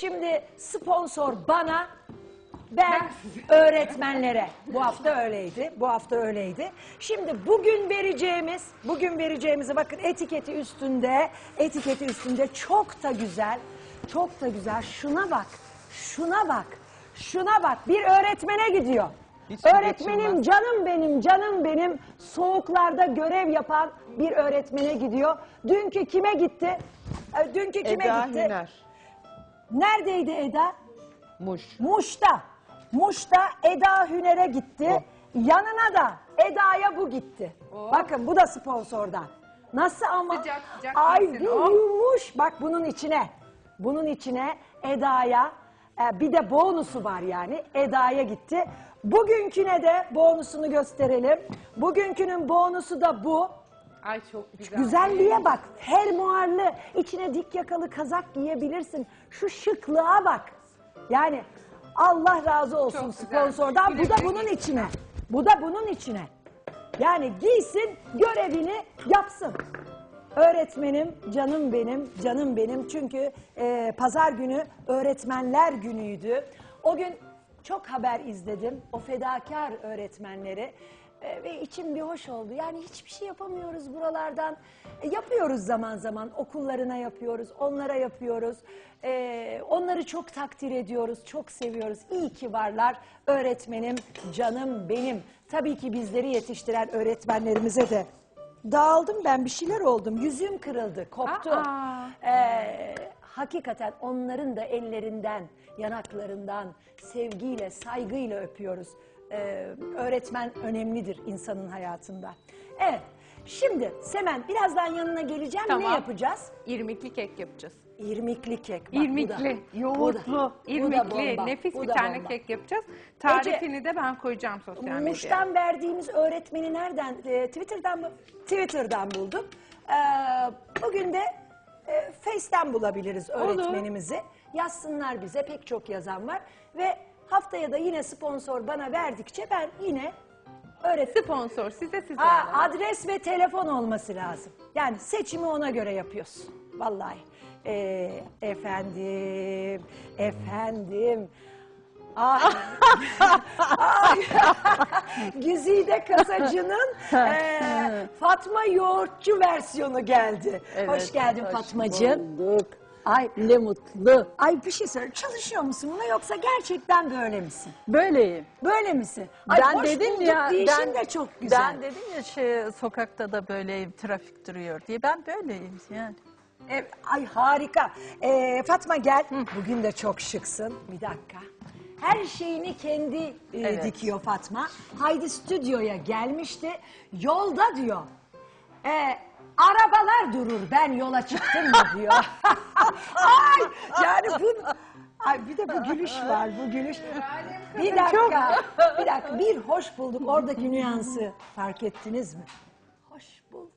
Şimdi sponsor bana, ben öğretmenlere. Bu hafta öyleydi. Bu hafta öyleydi. Şimdi bugün vereceğimiz, bugün vereceğimizi bakın etiketi üstünde, etiketi üstünde çok da güzel, çok da güzel. Şuna bak, şuna bak, şuna bak. Bir öğretmene gidiyor. Hiç Öğretmenim canım benim, canım benim soğuklarda görev yapan bir öğretmene gidiyor. Dünkü kime gitti? Ee, Dünkü kime Eda gitti? Hüner. Neredeydi Eda? Muş. Muş'ta. Muş'ta Eda Hüner'e gitti. Yanına da Eda'ya bu gitti. Bakın bu da sponsordan. Nasıl ama? Sıcak sıcak Ay yesin bir o. yumuş. Bak bunun içine. Bunun içine Eda'ya e, bir de bonusu var yani. Eda'ya gitti. Bugünküne de bonusunu gösterelim. Bugünkünün bonusu da bu. Ay çok güzel. Güzelliğe bak. Fermuarlı, içine dik yakalı kazak giyebilirsin. Şu şıklığa bak. Yani Allah razı olsun Çok güzel. sponsordan. Bu da bunun içine. Bu da bunun içine. Yani giysin, görevini yapsın. Öğretmenim, canım benim, canım benim. Çünkü e, pazar günü öğretmenler günüydü. O gün çok haber izledim. O fedakar öğretmenleri. E, ve içim bir hoş oldu. Yani hiçbir şey yapamıyoruz buralardan. E, yapıyoruz zaman zaman. Okullarına yapıyoruz, onlara yapıyoruz. E, onları çok takdir ediyoruz, çok seviyoruz. İyi ki varlar. Öğretmenim, canım benim. Tabii ki bizleri yetiştiren öğretmenlerimize de Dağıldım ben bir şeyler oldum. Yüzüm kırıldı, koptu. Aa. Ee, hakikaten onların da ellerinden, yanaklarından sevgiyle, saygıyla öpüyoruz. Ee, öğretmen önemlidir insanın hayatında. Evet, şimdi Semen birazdan yanına geleceğim. Ne Tamam. yapacağız? İrmikli kek yapacağız. İrmikli kek. Bak, İrmikli, bu da- yoğurtlu, bu da- bu da irmikli, bomba, nefis bu bir da tane bomba. kek yapacağız. Tarifini de ben koyacağım sosyal medyaya. Muş'tan verdiğimiz öğretmeni nereden? e, Twitter'dan mı? Twitter'dan bulduk. Ee, bugün de e, Face'ten bulabiliriz öğretmenimizi. Yazsınlar bize pek çok yazan var. Ve haftaya da yine sponsor bana verdikçe ben yine öğret Sponsor size size. Ha, adres ve telefon olması lazım. Yani seçimi ona göre yapıyorsun. Vallahi. Ee, efendim, efendim. Ay, ay, Güzide Kasacı'nın eee, Fatma Yoğurtçu versiyonu geldi. hoş geldin Fatmacığım. bulduk. Ay, Ne mutlu. ay bir şey söyle. Çalışıyor musun buna yoksa gerçekten böyle misin? Böyleyim. Böyle misin? Ay, ben hoş dedim ya ben de çok güzel. Ben dedim ya şey sokakta da böyle trafik duruyor diye. Ben böyleyim yani. Evet, ay harika. Ee, Fatma gel. Bugün de çok şıksın. Bir dakika. Her şeyini kendi e, Evet. dikiyor Fatma. Haydi stüdyoya gelmişti. Yolda diyor. e, arabalar durur ben yola çıktım mı diyor. ay yani bu... Ay bir de bu gülüş var bu gülüş. Bir dakika, bir dakika. Bir hoş bulduk. Oradaki nüansı fark ettiniz mi? Hoş bulduk.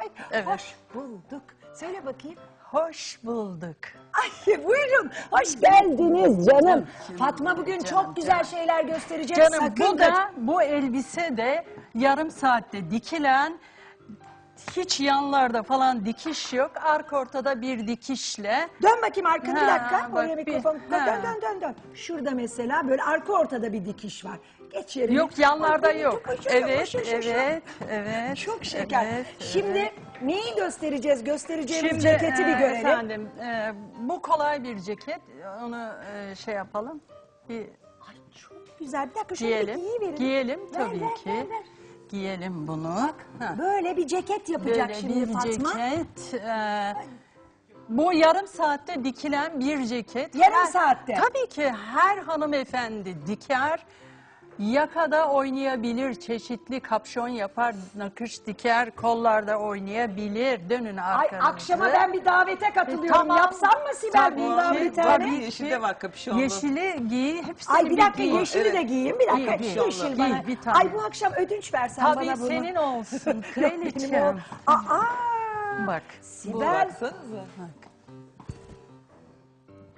Ay, Evet. Hoş bulduk. Söyle bakayım. Hoş bulduk. Ay buyurun. Hoş geldiniz canım. Fatma bugün canım, çok güzel şeyler gösterecek. Canım Sakın bu da bu elbise de yarım saatte dikilen hiç yanlarda falan dikiş yok. Arka ortada bir dikişle Dön bakayım arkana bir Ha, dakika. bak Oraya bir- mikrofon. Dön, ha. dön dön dön dön. Şurada mesela böyle arka ortada bir dikiş var. Geç yerine. yok yanlarda Ay, yok. hoş, Evet, hoş, hoş. evet, evet. Çok şeker. evet, Şimdi evet. Neyi göstereceğiz? Göstereceğimiz Şimdi ceketi bir e, görelim. efendim e, bu kolay bir ceket. Onu e, şey yapalım. Bir Ay çok güzel. Bir dakika bir giyelim. giyiverin. Giyelim tabii ver, ki. ver, ver. Giyelim bunu. Ha. Böyle bir ceket yapacak Böyle şimdi bir Fatma. ceket. e, bu yarım saatte dikilen bir ceket. Yarım Her- saatte? Tabii ki her hanımefendi diker. Yakada oynayabilir, çeşitli kapşon yapar, nakış diker, kollarda oynayabilir. Dönün Ay arkanızı. akşama ben bir davete katılıyorum. Tamam. Yapsam mı Sibel Tabii bundan bir tane? tabii Yeşil de var kapüşonlu. Yeşili giy, hepsini Ay bir dakika giy. yeşili de giyeyim. Bir dakika Giy, giy. yeşil Giy, bana. bir tane. Ay bu akşam ödünç versen Tabii bana bunu. senin olsun benim kraliçem. o- Aa, Bak. Bu Sibel. baksanıza.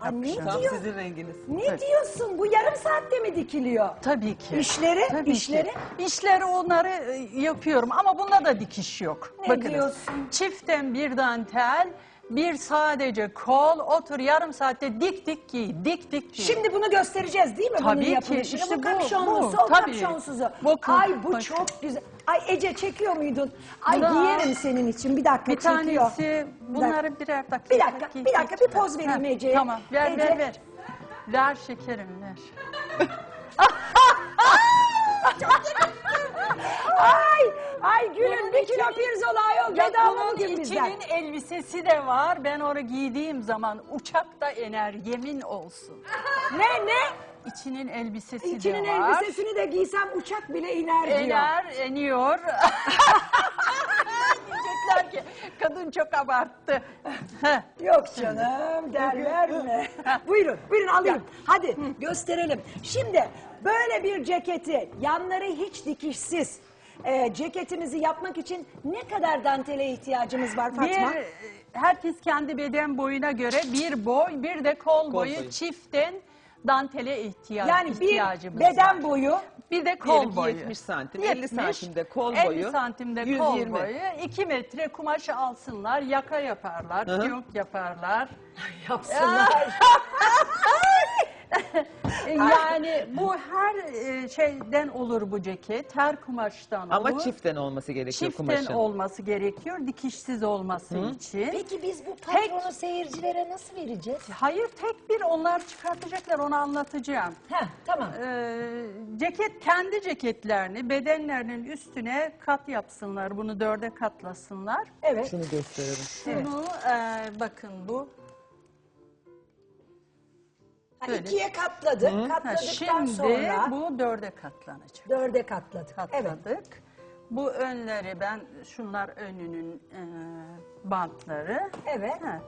Ne Tam diyor? sizin renginiz. Ne diyorsun? Bu yarım saatte mi dikiliyor? Tabii ki. İşleri, Tabii işleri? Ki. İşleri onları e, yapıyorum ama bunda da dikiş yok. Ne diyorsun? Çiften bir dantel Bir sadece kol, otur yarım saatte dik dik giy, dik dik giy. Şimdi bunu göstereceğiz değil mi? bunun Tabii ki. yapılışını? İşte bu bu, kapşonlusu, bu. o Tabii. kapşonsuzu. Bu Ay bu bak. çok güzel. Ay Ece çekiyor muydun? Ay Buna- giyerim senin için. Bir dakika bir çekiyor. tanesi bunları birer dakika. Bir dakika, giy, bir dakika, bir poz vereyim Ece'ye. Tamam, ver Ece. ver ver. Ver şekerim ver. Ay, ay gülüm bir kilo pirzola ayol Ya bedava bunun bugün bizden. içinin elbisesi de var. Ben onu giydiğim zaman uçakta iner yemin olsun. Ne ne? İçinin elbisesi İçinin de var. elbisesini de giysem uçak bile iner diyor. Ener, eniyor. Diyecekler ki kadın çok abarttı. Yok canım derler mi? buyurun, buyurun alayım. Hadi gösterelim. Şimdi böyle bir ceketi yanları hiç dikişsiz e, ceketimizi yapmak için ne kadar dantele ihtiyacımız var Fatma? bir, e, herkes kendi beden boyuna göre bir boy, bir de kol, boyu, boyu. çiften dantele ihtiyaç, yani bir ihtiyacımız beden var. boyu Bir de Diyelim kol ki boyu. 70 santim, 50 santimde kol 50 boyu, santimde 120. kol boyu. 2 metre kumaşı alsınlar, yaka yaparlar, Hı yaparlar. yapsınlar. yani bu her e, şeyden olur bu ceket, her kumaştan Ama olur. çiften olması gerekiyor Çiften kumaşın. olması gerekiyor, dikişsiz olması için. Peki biz bu Tek- patronu seyircilere nasıl vereceğiz? Hayır tek bir onlar çıkartacaklar onu anlatacağım. Heh, tamam. Ee, ceket kendi ceketlerini bedenlerinin üstüne kat yapsınlar. Bunu dörde katlasınlar. Evet. Şunu gösterelim. Şunu e, bakın bu. Ha, Böyle. ikiye katladık. Ha, Katladıktan şimdi sonra bu dörde katlanacak. dörde katladık. Evet. Katladık. Bu önleri ben şunlar önünün e, bantları. Evet. Ha.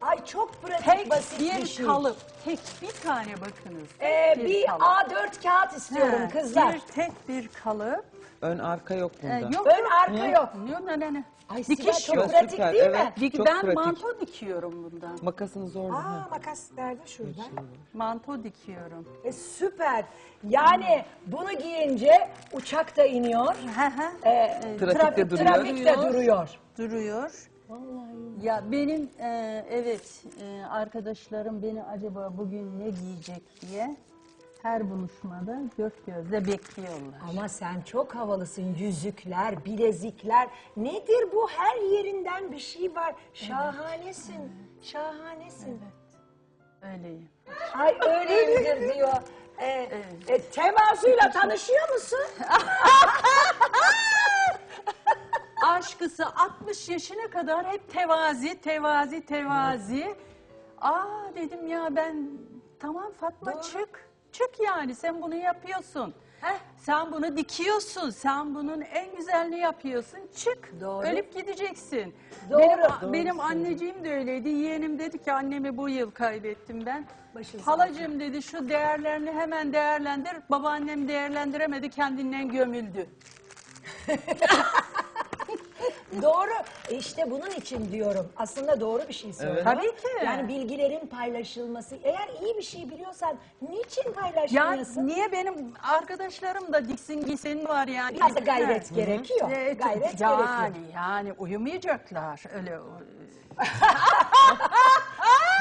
Ay çok pratik Tek basit bir, bir, şey. kalıp, tek bir tane bakınız. Ee, bir kalıp. A4 kağıt istiyorum Ha, kızlar. Bir tek bir kalıp. Ön arka yok E, bunda. yok Ön arka yok. Yok ne ne ne. Ay Sibel Dikiş çok yok. pratik Süper, değil evet. mi? Dik- Çok ben pratik. manto dikiyorum bundan. Makasını zor. Aa Ha. makas nerede şurada? Manto dikiyorum. E, süper. Yani bunu giyince uçak da iniyor. E, Trafikte duruyor. Trafik de duruyor. Duruyor. Ya benim e, evet e, arkadaşlarım beni acaba bugün ne giyecek diye her buluşmada dört gözle bekliyorlar. Ama sen çok havalısın. Yüzükler, bilezikler. Nedir bu? Her yerinden bir şey var. Şahanesin. Şahanesin. Öyleyim. Ay öyleyimdir diyor. E, e, tevazuyla tanışıyor musun? Aşkısı 60 yaşına kadar hep tevazi, tevazi, tevazi. Aa dedim ya ben tamam Fatma çık. Çık yani sen bunu yapıyorsun. Heh. Sen bunu dikiyorsun. Sen bunun en güzelini yapıyorsun. Çık. Doğru. Ölüp gideceksin. Doğru. Benim, Doğru benim anneciğim de öyleydi. Yeğenim dedi ki annemi bu yıl kaybettim ben. Başın Halacığım dedi şu değerlerini hemen değerlendir. Babaannem değerlendiremedi kendinden gömüldü. Doğru. İşte bunun için diyorum. Aslında doğru bir şey söylüyor. Tabii ki. Yani bilgilerin paylaşılması. Eğer iyi bir şey biliyorsan niçin Ya paylaşmıyorsun? niye benim arkadaşlarım da diksin giysin var yani. Biraz da gayret Ha. gerekiyor. Evet, Gayret yani, gerekiyor. Yani uyumayacaklar öyle.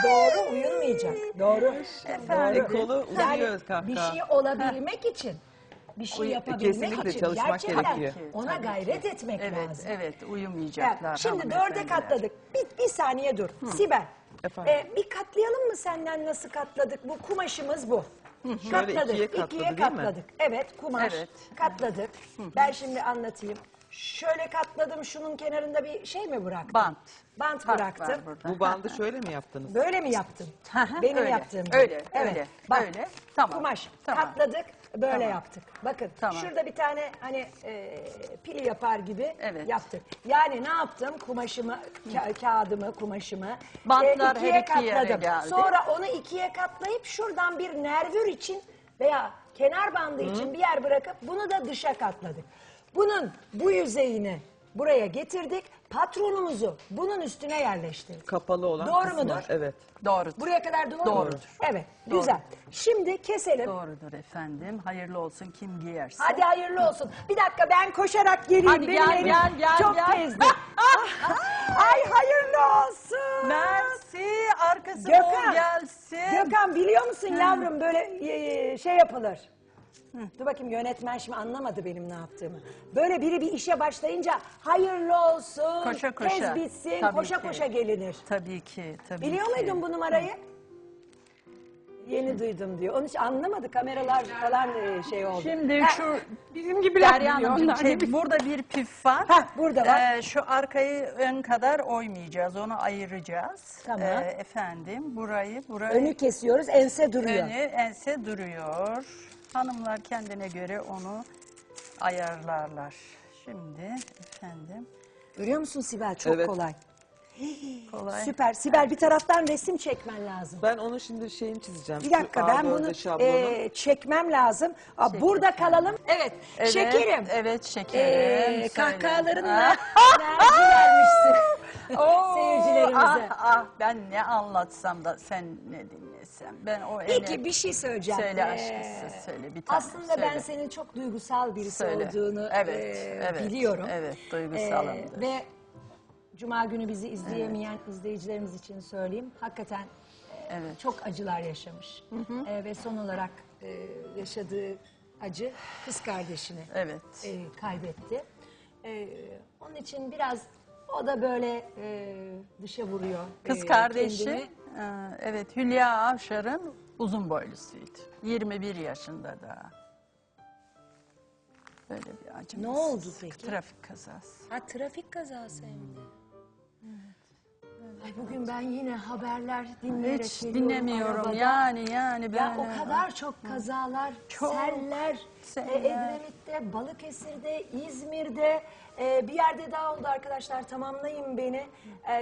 Doğru uyulmayacak. Doğru. Efendim. Doğru. Kolu Yani uzuyor kahkaha. bir şey olabilmek için, bir şey Uy- yapabilmek kesinlikle için çalışmak gerçekten gerekiyor. ona Tabii gayret ki. etmek Evet, lazım. evet Evet, uyumayacaklar. Şimdi dörde hanımefendiler. katladık. Bir, bir saniye dur. Sibel. Efendim? e, bir katlayalım mı senden nasıl katladık? Bu kumaşımız bu. Şöyle Katladık. ikiye katladı ikiye değil mi? katladık. Evet kumaş. Evet. Katladık. Ben şimdi anlatayım. Şöyle katladım. Şunun kenarında bir şey mi bıraktım? Bant. Bant bıraktım. var burada. Bu bandı şöyle mi yaptınız? Böyle mi yaptın? Hı hı, Benim öyle, yaptığım gibi. öyle, evet. öyle, Bak, öyle. Tamam, Kumaş tamam. katladık böyle Tamam. yaptık. Bakın Tamam. şurada bir tane hani e, pili yapar gibi Evet. yaptık. Yani ne yaptım? Kumaşımı, ka- kağıdımı, kumaşımı e, Bantlar ikiye her iki yere katladım. geldi. Sonra onu ikiye katlayıp şuradan bir nervür için veya kenar bandı için bir yer bırakıp bunu da dışa katladık. Bunun bu yüzeyini buraya getirdik. patronumuzu bunun üstüne yerleştirdik. Kapalı olan Doğru kısmı mudur? Evet. Doğrudur. Buraya kadar doğru? Doğrudur. Evet, güzel. Şimdi keselim. Doğrudur efendim. Hayırlı olsun kim giyerse. Hadi hayırlı olsun. Bir dakika ben koşarak geleyim. Hadi Benim gel, elim gel, gel, Çok gel. tezdi. Ay hayırlı olsun. Mersi arkası Gökhan. bol gelsin. Gökhan biliyor musun yavrum böyle e, şey yapılır. Dur bakayım yönetmen şimdi anlamadı benim ne yaptığımı. Böyle biri bir işe başlayınca hayırlı olsun, Koşa koşa. tez bitsin, Tabii koşa ki. koşa gelinir. Tabii ki. Tabii Biliyor ki. muydun bu numarayı? Yeni duydum diyor. Onun için anlamadı kameralar falan e, şey oldu. Şimdi Ha, şu Bizim gibiler Derya biliyor. Hanımcığım, Onlar şey, burada bir püf var. Hah, burada var. Ee, şu arkayı ön kadar oymayacağız. Onu ayıracağız. Tamam. Ee, efendim burayı burayı Önü kesiyoruz, ense duruyor. önü ense duruyor. Hanımlar kendine göre onu ayarlarlar. Şimdi efendim Görüyor musun Sibel? Çok Evet. kolay. Kolay. Süper. Sibel bir taraftan resim çekmen lazım. Ben onu şimdi şeyini çizeceğim. Bir Şu dakika ben A4'de bunu şablonu. e, çekmem lazım. Aa, burada kalalım. Evet, Evet, şekerim. Evet Ee, şekerim. Söyle. kahkahalarınla enerji vermişsin Oo, seyircilerimize. Ah, ah, ben ne anlatsam da sen ne dinlesem. Ben o Peki bir şey söyleyeceğim. Söyle Ee, aşkısı, söyle bir tane Aslında ben söyle. senin çok duygusal birisi Söyle. olduğunu Evet, e, evet, biliyorum. evet, duygusalımdır. Ee, ve Cuma günü bizi izleyemeyen izleyicilerimiz için söyleyeyim. Hakikaten e, Evet. çok acılar yaşamış. E, ve son olarak e, yaşadığı acı kız kardeşini Evet. e, kaybetti. E, onun için biraz o da böyle e, dışa vuruyor. Kız e, kardeşi, kendini. e, evet Hülya Avşar'ın uzun boylusuydu. 21 yaşında daha. Böyle bir acımız. Ne oldu peki? Trafik kazası. Ha trafik kazası hem de. Ay bugün ben yine haberler dinleyerek Hiç geliyorum dinlemiyorum arabada. yani yani ben. Ya o kadar çok kazalar, Çok. seller, Seller. e, Edremit'te, Balıkesir'de, İzmir'de e, bir yerde daha oldu arkadaşlar tamamlayın beni. E,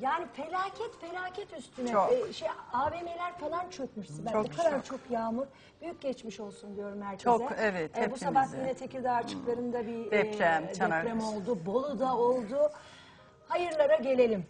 yani felaket felaket üstüne. Çok. E, şey AVM'ler falan çökmüş Sibel. Çok, o kadar çok. çok yağmur. Büyük geçmiş olsun diyorum herkese. Çok, evet, E, bu sabah hepimize. yine Tekirdağ açıklarında bir Deprem, e, Çanakkale. deprem oldu. Bolu'da oldu. Hayırlara gelelim.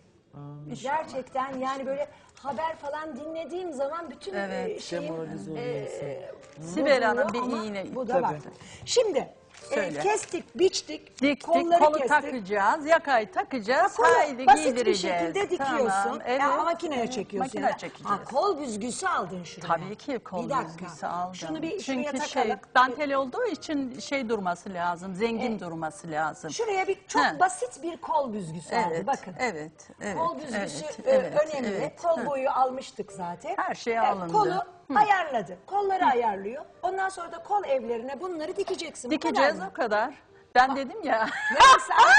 Gerçekten yani böyle haber falan dinlediğim zaman bütün Evet, e, şeyim demoralize oluyor e, Sibel Hanım bir ama iğne- Bu da Tabii. var. Şimdi e, Söyle. kestik, biçtik, Diktik, kolları kolu kestik. takacağız, yakayı takacağız, Kolu haydi basit bir giydireceğiz. şekilde dikiyorsun. Tamam, evet. Ya, makineye çekiyorsun. Makine çekeceğiz. Ha, kol büzgüsü aldın şuraya. Tabii ki kol Bir dakika. büzgüsü aldım. Şunu bir şuraya Çünkü takalım. şey dantel olduğu için şey durması lazım, zengin durması lazım. Şuraya bir çok He. basit bir kol büzgüsü aldı Evet, bakın. evet, evet. Kol büzgüsü evet, e, evet, önemli. evet. Kol boyu almıştık zaten. Her şey E, alındı. Kolu ayarladı. Kolları ayarlıyor. Ondan sonra da kol evlerine bunları dikeceksin. Bu Dikeceğiz kadar mı? o kadar. Ben dedim ya. Yarım saat.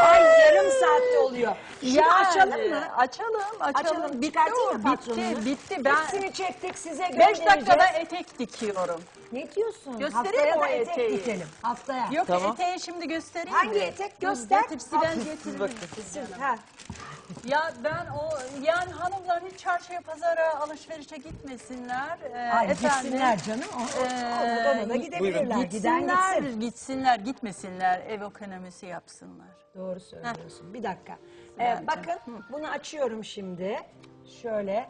Ay yarım saatte oluyor. Şunu Yani, açalım mı? Açalım, açalım. Açalım. Bitti Çıkartayım o, mı bitti, patronunu? bitti. Ben Hepsini çektik size 5 göndereceğiz. dakikada etek dikiyorum. Ne diyorsun? Göstereyim Haftaya o da etek eteği. dikelim. Haftaya. Yok Tamam. eteği şimdi göstereyim Hangi mi? etek? Göster. Getir, Sibel getirir canım? Ha. Ya ben o yani hanımlar hiç çarşıya pazara alışverişe gitmesinler. Ee, Ay efendim, gitsinler canım. O, o, Ee, ona da gidebilirler. Giden Gitsinler, gitsin. gitsinler, gitmesinler, ev ekonomisi yapsınlar. Doğru söylüyorsun. Bir dakika. Ee, Bence. bakın bunu açıyorum şimdi. Şöyle.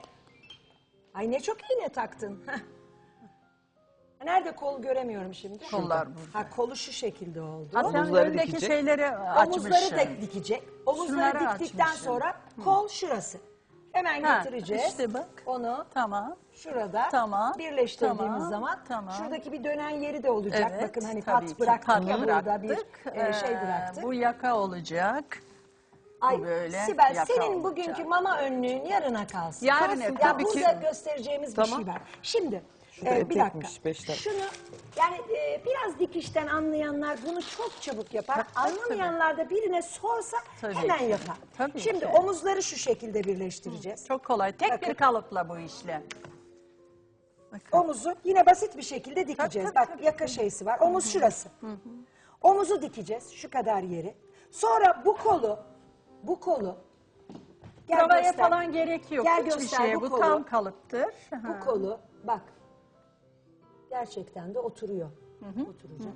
Ay ne çok iğne taktın. Heh. Nerede kol göremiyorum şimdi. Kollar burada. Ha kolu şu şekilde oldu. Ha, sen Omuzları öndeki dikecek. şeyleri. Omuzları da dikecek. Omuzları Şunları diktikten açmışsın. sonra kol şurası. Hemen Ha, getireceğiz. işte bak. Onu Tamam. şurada Tamam, birleştirdiğimiz tamam, zaman tamam. şuradaki bir dönen yeri de olacak. Evet, Bakın hani tabii pat ki. bıraktık Pat ya burada bir bıraktık. e, şey Ee, bıraktık. Bu yaka olacak. Ay böyle Sibel yaka senin olacak. bugünkü mama önlüğün yarına kalsın. Yarına, ya tabii ki. burada göstereceğimiz bir Tamam. şey var. Şimdi Şurada e, bir etekmiş, dakika. beş dakika. Şunu yani e, biraz dikişten anlayanlar bunu çok çabuk yapar. Anlamayanlar da birine sorsa Tabii hemen ki. yapar. Tabii Şimdi ki. omuzları şu şekilde birleştireceğiz. Çok kolay. Tek bir kalıpla bu işlem. Bakın. Omuzu yine basit bir şekilde dikeceğiz. Tabii, Bak yaka şeysi var. Omuz şurası. Omuzu dikeceğiz şu kadar yeri. Sonra bu kolu, bu kolu. Provaya göster. falan gerek yok. Gel Hiçbir göster şeye. bu Bu, kolu. tam kalıptır. Bu kolu bak. Gerçekten de oturuyor. Oturacak.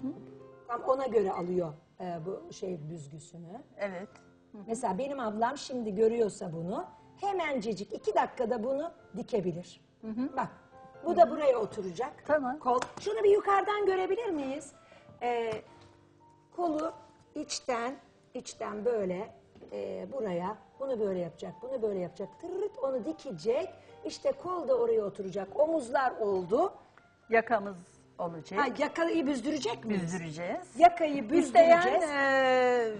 Tam ona göre alıyor e, bu şey büzgüsünü. Evet. Mesela benim ablam şimdi görüyorsa bunu hemencecik iki dakikada bunu dikebilir. Bak bu da buraya oturacak. Tamam. Kol. Şunu bir yukarıdan görebilir miyiz? Ee, kolu içten içten böyle e, buraya bunu böyle yapacak bunu böyle yapacak tırırt onu dikecek işte kol da oraya oturacak omuzlar oldu Yakamız olacak. ha, yakayı büzdürecek miyiz? Büzdüreceğiz. Yakayı İsteyen büzdüreceğiz. e,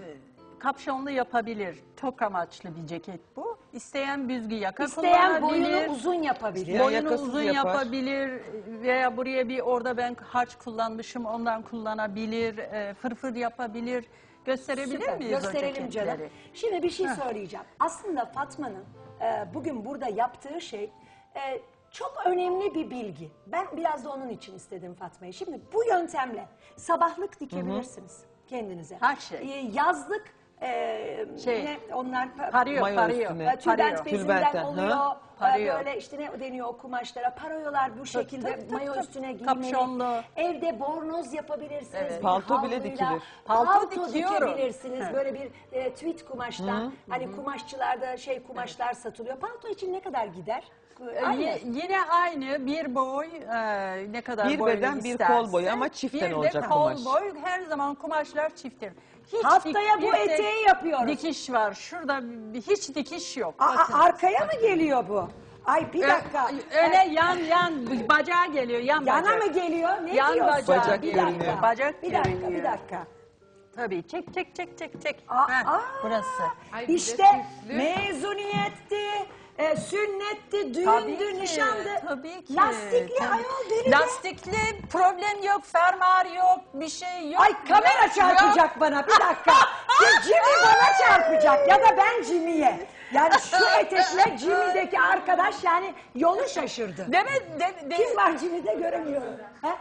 kapşonlu yapabilir. Tok amaçlı bir ceket bu. İsteyen büzgü yaka İsteyen kullanabilir. boyunu uzun yapabilir. Ya Boyunu yakasız uzun yapar. yapabilir veya buraya bir orada ben harç kullanmışım ondan kullanabilir. e, fırfır yapabilir. Gösterebilir Süper, miyiz o gösterelim canım. ceketleri? Şimdi bir şey söyleyeceğim. Aslında Fatma'nın e, bugün burada yaptığı şey e, çok önemli bir bilgi. Ben biraz da onun için istedim Fatma'yı. Şimdi bu yöntemle sabahlık dikebilirsiniz kendinize. Her şey. E, yazlık e, Şey, ne onlar pa- Parıyor, Mayo parıyor. üstüne. e, tülbent Parıyor. bezinden Tülbentten, oluyor. E, Parıyor. Böyle işte ne deniyor o kumaşlara. Paroyolar bu şekilde tabii, mayo tabii. üstüne giymeli. Kapşonlu. Evde bornoz yapabilirsiniz. Evet. bir Palto bile havluyla. dikilir. Palto Palto dikiyorum. dikebilirsiniz. He. Böyle bir e, tweed kumaştan. Hani kumaşçılarda şey kumaşlar satılıyor. Palto için ne kadar gider? E, Aynı. ye- yine aynı bir boy e, ne kadar Bir boylu beden, bir kol boyu ama çiften bir olacak de kol kumaş. boy her zaman kumaşlar çifttir. Hiç Haftaya bu bir tek eteği yapıyoruz. Dikiş var. Şurada bir- hiç dikiş yok. Aa, Bakın. arkaya mı geliyor bu? Ay bir Ö- dakika. Öyle yan yan bacağa geliyor. Yan Yana bacak. mı geliyor? Ne Yan diyorsun? bacağı Bacak bir görünüyor. dakika. Bacak bir dakika, bir görünüyor. dakika. Tabii çek çek çek çek çek. Aa, Heh, aa. burası. Ay, bir de İşte süslü. mezuniyetti, e, sünnetti, düğündü, ki, nişandı. tabii ki. Lastikli Tabii. ayol deri. Lastikli problem yok, fermuar yok, bir şey yok. Ay kamera Yok, çarpacak bana bir dakika. Şimdi Jimmy bana çarpacak ya da ben Jimmy'ye. Yani şu etekle Jimmy'deki arkadaş yani yolu şaşırdı. Deme, de, de- Kim var Jimmy'de göremiyorum. Ha?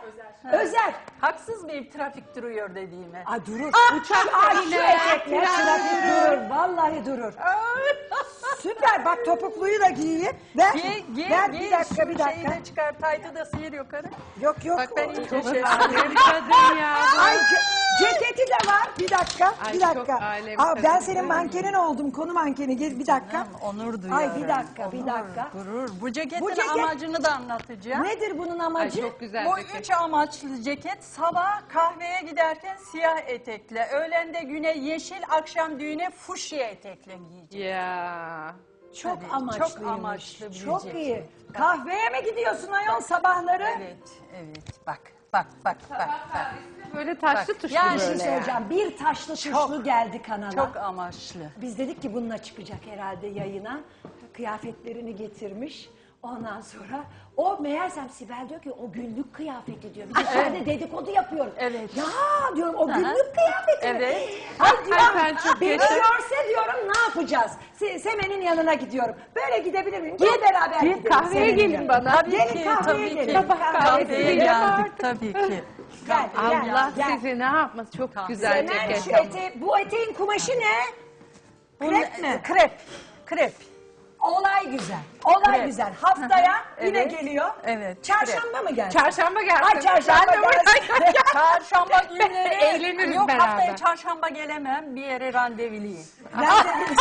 Özer. Haksız mıyım trafik duruyor dediğime? Ay durur. Uçak Ay şu etekle trafik durur. Vallahi durur. Süper bak topukluyu da giyeyim. Ver, Giy, giy, ver giy. bir dakika bir dakika. Şeyi de çıkar, taytı da sıyır yukarı. Yok yok. Bak ben iyice şey kadın ya. Ay ceketi de var. Bir dakika, Ay, bir çok dakika. alem Aa, ben kadın. senin mankenin oldum, konu mankeni. Gel bir dakika. Onur duyuyorum. Ay bir dakika, bir Onur, dakika. Gurur. Bu ceketin Bu ceket- amacını da anlatacağım. Nedir bunun Ay amacı? çok güzel Bu ceket. üç amaçlı ceket sabah kahveye giderken siyah etekle, öğlende güne yeşil, akşam düğüne fuşya etekle giyeceğim. Ya. Çok Tabii, amaçlıymış. çok amaçlı bir Çok ceket. iyi. Kahveye mi gidiyorsun ayol sabahları? Evet, evet. Bak, bak, bak, bak. bak. Böyle taşlı Bak, tuşlu yani Bir şey böyle söyleyeceğim. Bir taşlı tuşlu geldi kanala. Çok amaçlı. Biz dedik ki bununla çıkacak herhalde yayına. Kıyafetlerini getirmiş. Ondan sonra o meğersem Sibel diyor ki o günlük kıyafeti diyor. Bir de dışarıda dedikodu yapıyorum. Evet. Ya diyorum o günlük kıyafeti mi? Evet. Ay diyorum Ay, sen çok beni yaşa. görse diyorum ne yapacağız? Se- Semen'in yanına gidiyorum. Böyle gidebilir miyim? Gel beraber gidelim. kahveye Semen'in gelin yanına. bana. Tabii Gelin ki, kahveye tabii gelin. ki. Sabah Kahveye kahveye geldik tabii ki. Gel, gel, Allah gel. sizi ne yapmaz çok güzel Semen ceket. şu ete, bu eteğin kumaşı ne? Krep mi? Krep. Krep. Olay güzel. Olay Krep. güzel. Haftaya yine Evet. geliyor. Evet, Çarşamba mı gelsin? Çarşamba gelsin. Ay çarşamba Ben de gelsin. Çarşamba günleri Eğleniriz Yok beraber. haftaya çarşamba gelemem bir yere randeviliyim. Randevulu.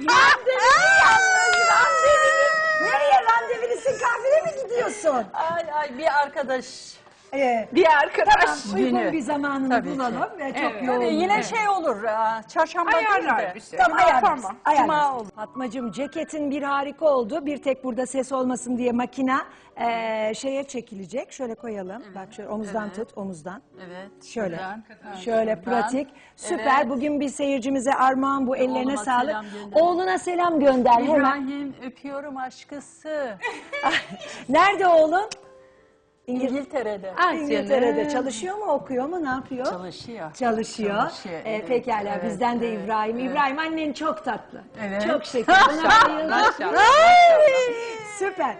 Randevulu yalnız randevulu. Nereye randevulusun? Kahveye mi gidiyorsun? Ay ay bir arkadaş. Ee, Bir arkadaş. tamam uygun günü. bir zamanını Tabii ki. bulalım ve çok Evet. yoğun. Tabii yine şey olur. aa, Çarşamba değil Ayarlar de. bir şey. Tamam ayarlarız. Tamam. ayarlarız. Cuma olur. Fatmacığım ceketin bir harika oldu. Bir tek burada ses olmasın diye makina eee, şeye çekilecek. Şöyle koyalım. Bak şöyle omuzdan tut, omuzdan. Evet. Şöyle. şuradan. Şöyle Şuradan. pratik. Süper. Evet. Bugün bir seyircimize armağan bu. Ellerine Oğluma sağlık. selam gönder. Oğluna selam gönder hemen. İbrahim öpüyorum aşkısı. Nerede oğlun? İngil- İngiltere'de. Ay İngiltere'de canım. çalışıyor mu, okuyor mu, ne yapıyor? Çalışıyor. Çalışıyor. Çalışıyor, Ee, evet, pekala evet, bizden de evet, İbrahim. evet. İbrahim annen çok tatlı. Evet. Çok şeker. Bayıldım. Maşallah, Ay, Süper.